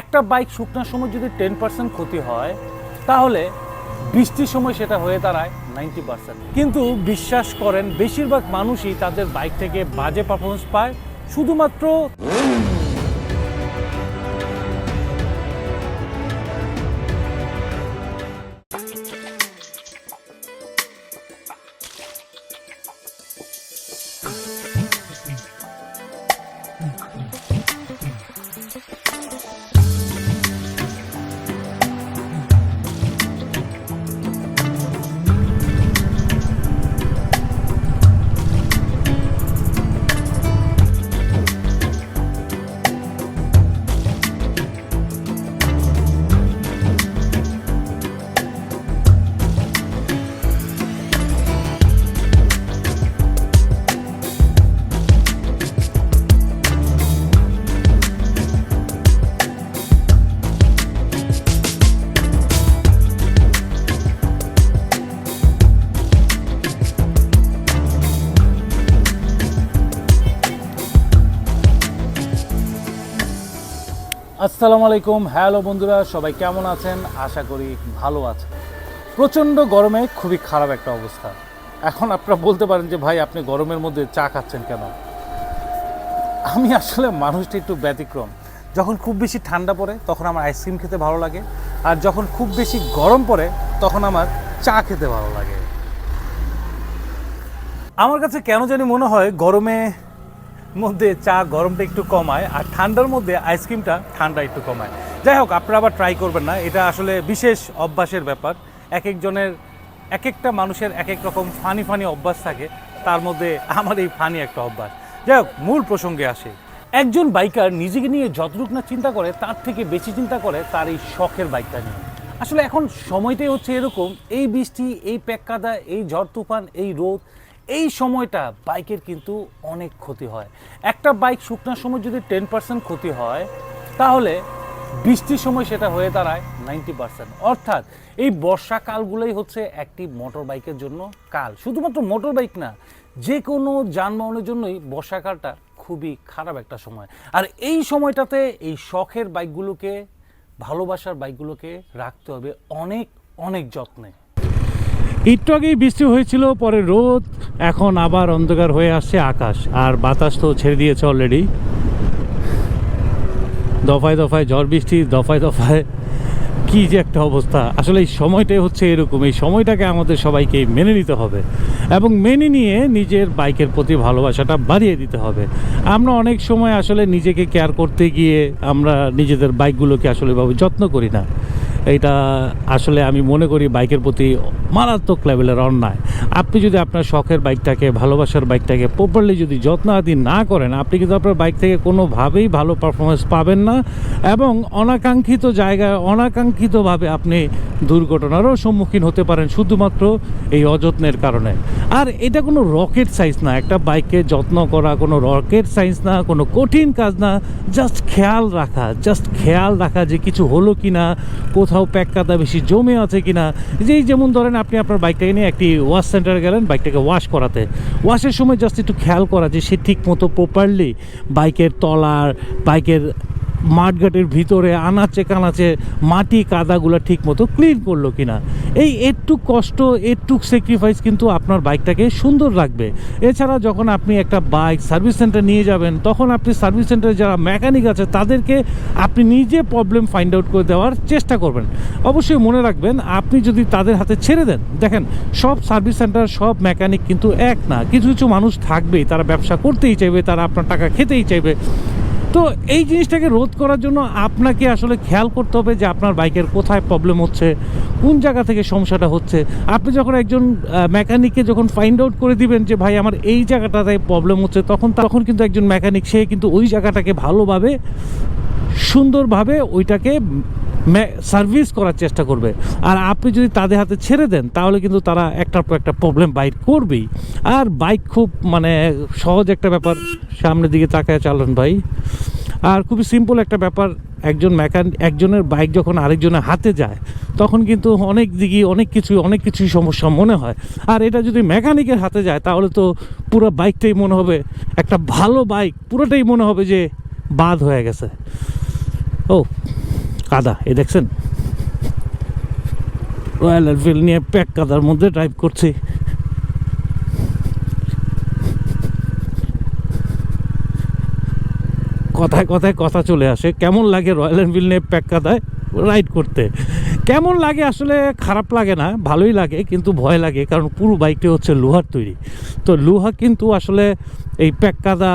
একটা বাইক শুকনার সময় যদি টেন পার্সেন্ট ক্ষতি হয়, তাহলে বৃষ্টির সময় সেটা হয়ে দাঁড়ায় নাইনটি পার্সেন্ট কিন্তু বিশ্বাস করেন, বেশিরভাগ মানুষই তাদের বাইক থেকে বাজে পারফরমেন্স পায়, শুধুমাত্র আসসালামু আলাইকুম। হ্যালো বন্ধুরা, সবাই কেমন আছেন? আশা করি ভালো আছেন। প্রচণ্ড গরমে খুবই খারাপ একটা অবস্থা। এখন আপনারা বলতে পারেন যে, ভাই, আপনি গরমের মধ্যে চা খাচ্ছেন কেন? আমি আসলে মানুষটা একটু ব্যতিক্রম। যখন খুব বেশি ঠান্ডা পড়ে, তখন আমার আইসক্রিম খেতে ভালো লাগে। আর যখন খুব বেশি গরম পড়ে, তখন আমার চা খেতে ভালো লাগে। আমার কাছে কেন জানি মনে হয়, গরমে মধ্যে চা গরমটা একটু কমায় আর ঠান্ডার মধ্যে আইসক্রিমটা ঠান্ডা একটু কমায়। যাই হোক, আপনারা আবার ট্রাই করবেন না। এটা আসলে বিশেষ অভ্যাসের ব্যাপার। এক একজনের, এক একটা মানুষের এক এক রকম ফানি ফানি অভ্যাস থাকে। তার মধ্যে আমার এই ফানি একটা অভ্যাস। যাই হোক, মূল প্রসঙ্গে আসে। একজন বাইকার নিজেকে নিয়ে যতটুকু না চিন্তা করে, তার থেকে বেশি চিন্তা করে তার এই শখের বাইকটা নিয়ে। আসলে এখন সময়টাই হচ্ছে এরকম। এই বৃষ্টি, এই প্যাক কাদা, এই ঝড় তুফান, এই রোদ এই সময়টা বাইকের কিন্তু অনেক ক্ষতি হয়। একটা বাইক শুকনার সময় যদি টেন পার্সেন্ট ক্ষতি হয়, তাহলে বৃষ্টির সময় সেটা হয়ে দাঁড়ায় নাইনটি পার্সেন্ট অর্থাৎ এই বর্ষাকালগুলোই হচ্ছে একটি মোটর বাইকের জন্য কাল। শুধুমাত্র মোটর বাইক না যে কোনো যানবাহনের জন্যই বর্ষাকালটা খুবই খারাপ একটা সময়। আর এই সময়টাতে এই শখের বাইকগুলোকে, ভালোবাসার বাইকগুলোকে রাখতে হবে অনেক অনেক যত্নে। একটু আগেই বৃষ্টি হয়েছিল পরে রোদ, এখন আবার অন্ধকার হয়ে আসছে আকাশ। আর বাতাস তো ছেড়ে দিয়েছে অলরেডি দফায় দফায় ঝড় বৃষ্টি, দফায় দফায় কি যে একটা অবস্থা। আসলে এই সময়টাই হচ্ছে এরকম, এই সময়টাকে আমাদের সবাইকে মেনে নিতে হবে এবং মেনে নিয়ে নিজের বাইকের প্রতি ভালোবাসাটা বাড়িয়ে দিতে হবে। আমরা অনেক সময় আসলে নিজেকে কেয়ার করতে গিয়ে আমরা নিজেদের বাইকগুলোকে আসলে এভাবে যত্ন করি না। এটা আসলে আমি মনে করি বাইকের প্রতি মারাত্মক লেভেলের অন্যায়। আপনি যদি আপনার শখের বাইকটাকে, ভালোবাসার বাইকটাকে প্রপারলি যদি যত্ন আদি না করেন, আপনি কিন্তু আপনার বাইক থেকে কোনোভাবেই ভালো পারফরমেন্স পাবেন না এবং অনাকাঙ্ক্ষিত জায়গায় অনাকাঙ্ক্ষিতভাবে আপনি দুর্ঘটনারও সম্মুখীন হতে পারেন শুধুমাত্র এই অযত্নের কারণে। আর এটা কোনো রকেট সাইন্স না, একটা বাইককে যত্ন করা কোনো রকেট সাইন্স না, কোনো কঠিন কাজ না জাস্ট খেয়াল রাখা জাস্ট খেয়াল রাখা যে কিছু হলো কি না কোথাও প্যাক কাদা বেশি জমে আছে কি না যেই যেমন ধরেন আপনি আপনার বাইকটাকে নিয়ে একটি ওয়াশ সেন্টারে গেলেন বাইকটাকে ওয়াশ করাতে। ওয়াশের সময় জাস্ট একটু খেয়াল করা যে সে ঠিক মতো প্রপারলি বাইকের তলার বাইকের মাঠঘাটের ভিতরে আনাচে কানাচে মাটি কাদাগুলো ঠিক মতো ক্লিন করল কিনা। এই একটু কষ্ট একটু স্যাক্রিফাইস কিন্তু আপনার বাইকটাকে সুন্দর রাখবে। এছাড়া যখন আপনি একটা বাইক সার্ভিস সেন্টার নিয়ে যাবেন, তখন আপনি সার্ভিস সেন্টারে যারা মেকানিক আছে, তাদেরকে আপনি নিজে প্রবলেম ফাইন্ড আউট করে দেওয়ার চেষ্টা করবেন। অবশ্যই মনে রাখবেন, আপনি যদি তাদের হাতে ছেড়ে দেন, দেখেন সব সার্ভিস সেন্টার সব মেকানিক কিন্তু এক না। কিছু কিছু মানুষ থাকবেই, তারা ব্যবসা করতেই চাইবে, তারা আপনার টাকা খেতেই চাইবে। তো এই জিনিসটাকে রোধ করার জন্য আপনাকে আসলে খেয়াল করতে হবে যে আপনার বাইকের কোথায় প্রবলেম হচ্ছে, কোন জায়গা থেকে সমস্যাটা হচ্ছে। আপনি যখন একজন মেকানিককে যখন ফাইন্ড আউট করে দিবেন যে, ভাই, আমার এই জায়গাটাতে প্রবলেম হচ্ছে, তখন তখন কিন্তু একজন মেকানিক সে কিন্তু ওই জায়গাটাকে ভালোভাবে, সুন্দরভাবে ওইটাকে সার্ভিস করার চেষ্টা করবে। আর আপনি যদি তাদের হাতে ছেড়ে দেন, তাহলে কিন্তু তারা একটার পর একটা প্রবলেম বাইক করবেই। আর বাইক খুব মানে সহজ একটা ব্যাপার। সামনের দিকে তাকায় চালান ভাই। আর খুবই সিম্পল একটা ব্যাপার, একজন মেকান একজনের বাইক যখন আরেকজনের হাতে যায়, তখন কিন্তু অনেক দিকে অনেক কিছু অনেক কিছুই সমস্যা মনে হয়। আর এটা যদি মেকানিকের হাতে যায়, তাহলে তো পুরো বাইকটাই মনে হবে, একটা ভালো বাইক পুরোটাই মনে হবে যে বাদ হয়ে গেছে। ও কাদা, এ দেখছেন? রয়্যাল এনফিল্ড নিয়ে প্যাক কাদার মধ্যে ড্রাইভ করছি। কথায় কথায় কথা চলে আসে, কেমন লাগে রয়্যাল এনফিল্ড নিয়ে প্যাক কাদায় রাইড করতে? কেমন লাগে আসলে খারাপ লাগে না, ভালোই লাগে, কিন্তু ভয় লাগে, কারণ পুরো বাইকটি হচ্ছে লোহার তৈরি। তো লোহা কিন্তু আসলে এই প্যাক কাদা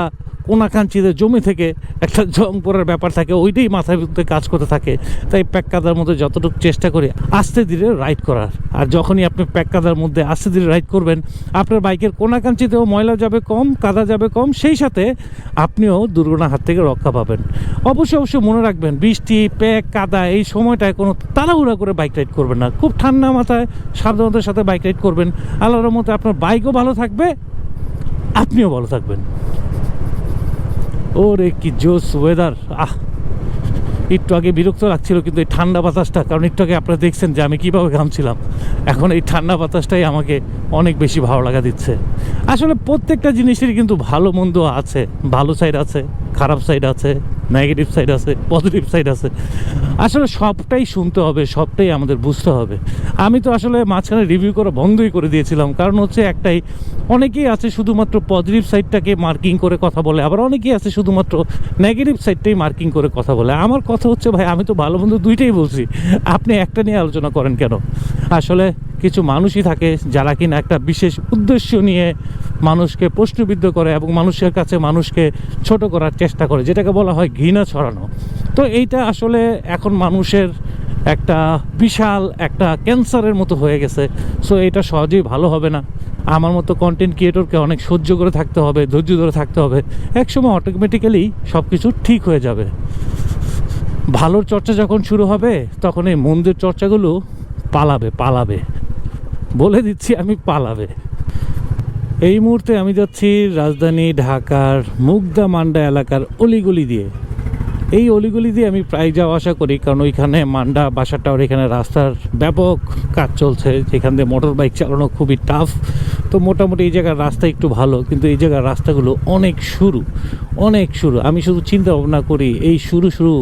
কোনাকাঞ্চিতে জমি থেকে একটা জং পড়ার ব্যাপার থাকে, ওইটাই মাথার ভিতরে কাজ করতে থাকে। তাই প্যাক কাদার মধ্যে যতটুকু চেষ্টা করি আস্তে ধীরে রাইড করার। আর যখনই আপনি প্যাক কাদার মধ্যে আস্তে ধীরে রাইড করবেন, আপনার বাইকের কোনাকাঞ্চিতেও ময়লা যাবে কম, কাদা যাবে কম, সেই সাথে আপনিও দুর্ঘটনার হাত থেকে রক্ষা পাবেন। অবশ্যই অবশ্যই মনে রাখবেন, বৃষ্টি, প্যাক, কাদা এই সময়টায় কোনো তাড়াহুড়া করে বাইক রাইড করবেন না। খুব ঠান্ডা মাথায় সাবধানতার সাথে বাইক রাইড করবেন। আল্লাহর মতো আপনার বাইকও ভালো থাকবে, আপনিও ভালো থাকবেন। ওরে কি জোস ওয়েদার আহ, একটু আগে বিরক্ত লাগছিল কিন্তু এই ঠান্ডা বাতাসটা, কারণ একটু আগে আপনারা দেখছেন যে আমি কীভাবে ঘামছিলাম। এখন এই ঠান্ডা বাতাসটাই আমাকে অনেক বেশি ভালো লাগা দিচ্ছে। আসলে প্রত্যেকটা জিনিসেরই কিন্তু ভালো মন্দ আছে, ভালো সাইড আছে, খারাপ সাইড আছে। নেগেটিভ সাইড আছে পজিটিভ সাইড আছে। আসলে সবটাই শুনতে হবে, সবটাই আমাদের বুঝতে হবে। আমি তো আসলে মাঝখানে রিভিউ করা বন্ধই করে দিয়েছিলাম। কারণ হচ্ছে একটাই, অনেকেই আছে শুধুমাত্র পজিটিভ সাইডটাকে মার্কিং করে কথা বলে, আবার অনেকেই আছে শুধুমাত্র নেগেটিভ সাইডটাই মার্কিং করে কথা বলে। আমার কথা হচ্ছে, ভাই, আমি তো ভালো বন্ধু দুইটাই বলছি। আপনি একটা নিয়ে আলোচনা করেন কেন? আসলে কিছু মানুষই থাকে যারা কিনা একটা বিশেষ উদ্দেশ্য নিয়ে মানুষকে প্রশ্নবিদ্ধ করে এবং মানুষের কাছে মানুষকে ছোট করার চেষ্টা করে, যেটাকে বলা হয় ঘৃণা ছড়ানো। তো এইটা আসলে এখন মানুষের একটা বিশাল একটা ক্যান্সারের মতো হয়ে গেছে। সো এটা সহজেই ভালো হবে না। আমার মতো কন্টেন্ট ক্রিয়েটরকে অনেক সহ্য করে থাকতে হবে, ধৈর্য ধরে থাকতে হবে। একসময় অটোমেটিক্যালি সব কিছু ঠিক হয়ে যাবে। ভালোর চর্চা যখন শুরু হবে, তখন এই মন্দির চর্চাগুলো পালাবে পালাবে। বলে দিচ্ছি আমি পালাবে। এই মুহূর্তে আমি যাচ্ছি রাজধানী ঢাকার মুগদা মান্ডা এলাকার অলিগলি দিয়ে। এই অলিগলি দিয়ে আমি প্রায় যাওয়া আসা করি, কারণ ওইখানে মান্ডা বাসাটাওয়ার এখানে রাস্তার ব্যাপক কাজ চলছে, যেখান দিয়ে মোটর বাইক চালানো খুবই টাফ তো মোটামুটি এই জায়গার রাস্তা একটু ভালো, কিন্তু এই জায়গার রাস্তাগুলো অনেক শুরু অনেক শুরু আমি শুধু চিন্তা ভাবনা করি, এই শুরু শুরু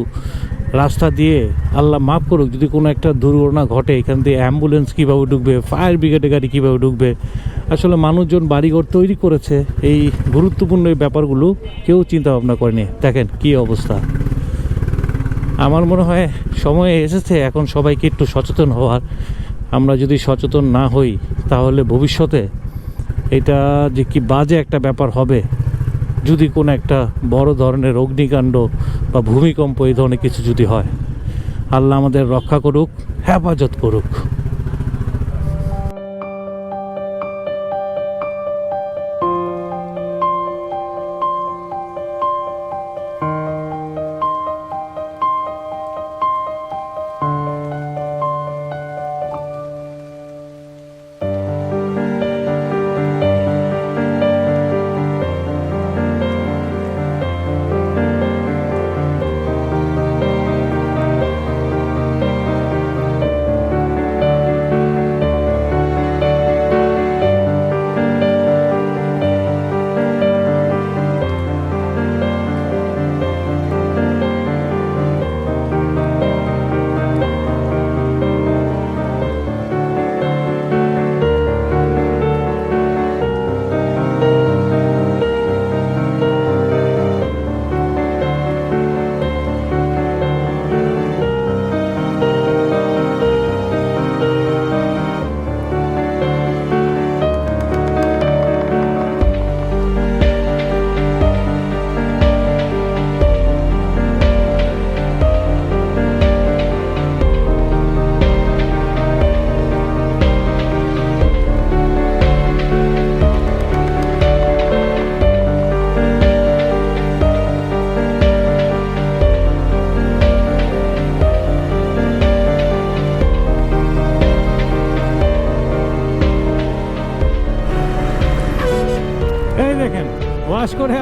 রাস্তা দিয়ে আল্লাহ মাফ করুক, যদি কোনো একটা দুর্ঘটনা ঘটে, এখান দিয়ে অ্যাম্বুলেন্স কীভাবে ঢুকবে ফায়ার ব্রিগেডের গাড়ি কীভাবে ঢুকবে আসলে মানুষজন বাড়িঘর তৈরি করেছে, এই গুরুত্বপূর্ণ এই ব্যাপারগুলো কেউ চিন্তা ভাবনা করেনি। দেখেন কী অবস্থা। আমার মনে হয় সময় এসেছে, এখন সবাইকে একটু সচেতন হওয়ার। আমরা যদি সচেতন না হই, তাহলে ভবিষ্যতে এটা যে কি বাজে একটা ব্যাপার হবে। যদি কোনো একটা বড় ধরনের অগ্নিকাণ্ড বা ভূমিকম্প, এই ধরনের কিছু যদি হয়, আল্লাহ আমাদের রক্ষা করুক, হেফাজত করুক।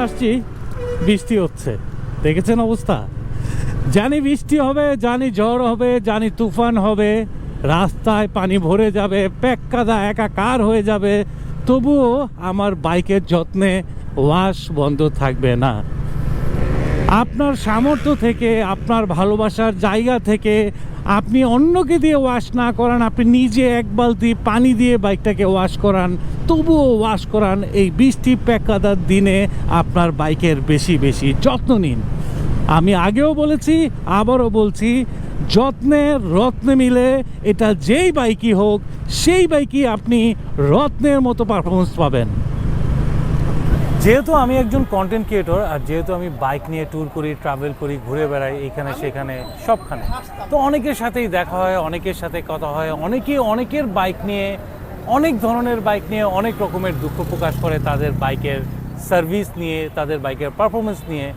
আসছি, বৃষ্টি হচ্ছে। দেখেছেন অবস্থা? জানি বৃষ্টি হবে, জানি ঝড় হবে, জানি তুফান হবে, রাস্তায় পানি ভরে যাবে প্যাক কাদা একাকার হয়ে যাবে, তবুও আমার বাইকের যত্নে ওয়াশ বন্ধ থাকবে না। আপনার সামর্থ্য থেকে, আপনার ভালোবাসার জায়গা থেকে আপনি অন্যকে দিয়ে ওয়াশ না করান, আপনি নিজে এক বালতি পানি দিয়ে বাইকটাকে ওয়াশ করান, তবুও ওয়াশ করান এই বৃষ্টি প্যাকাদার দিনে আপনার বাইকের বেশি বেশি যত্ন নিন। আমি আগেও বলেছি, আবারও বলছি, যত্নে রত্নে মিলে এটা যেই বাইকই হোক, সেই বাইকই আপনি রত্নের মতো পারফরমেন্স পাবেন। যেহেতু আমি একজন কন্টেন্ট ক্রিয়েটর আর যেহেতু আমি বাইক নিয়ে ট্যুর করি ট্রাভেল করি, ঘুরে বেড়াই এখানে সেখানে, সবখানে, তো অনেকের সাথেই দেখা হয়, অনেকের সাথে কথা হয় অনেকে অনেকের বাইক নিয়ে, অনেক ধরনের বাইক নিয়ে অনেক রকমের দুঃখ প্রকাশ করে তাদের বাইকের সার্ভিস নিয়ে, তাদের বাইকের পারফরমেন্স নিয়ে।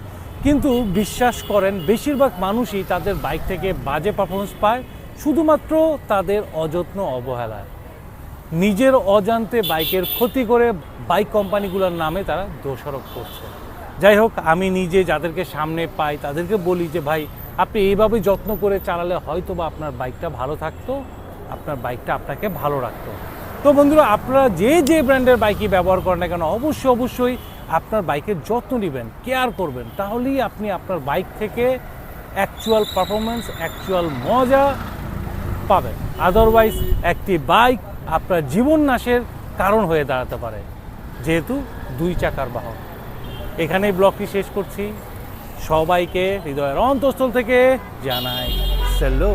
কিন্তু বিশ্বাস করেন, বেশিরভাগ মানুষই তাদের বাইক থেকে বাজে পারফরমেন্স পায়, শুধুমাত্র তাদের অযত্ন অবহেলায়। নিজের অজান্তে বাইকের ক্ষতি করে বাইক কোম্পানিগুলোর নামে তারা দোষারোপ করছে। যাই হোক, আমি নিজে যাদেরকে সামনে পাই তাদেরকে বলি যে, ভাই, আপনি এইভাবে যত্ন করে চালালে হয়তো বা আপনার বাইকটা ভালো থাকতো, আপনার বাইকটা আপনাকে ভালো রাখতো। তো বন্ধুরা, আপনারা যে যে ব্র্যান্ডের বাইকই ব্যবহার করেন না কেন, অবশ্যই অবশ্যই আপনার বাইকের যত্ন নেবেন, কেয়ার করবেন। তাহলেই আপনি আপনার বাইক থেকে অ্যাকচুয়াল পারফরমেন্স অ্যাকচুয়াল মজা পাবেন। আদারওয়াইজ একটি বাইক আপনার জীবন নাশের কারণ হয়ে দাঁড়াতে পারে। যেহেতু দুই চাকার বাহন। এখানেই ব্লগটি শেষ করছি। সবাইকে হৃদয়ের অন্তঃস্থল থেকে জানাই সেলো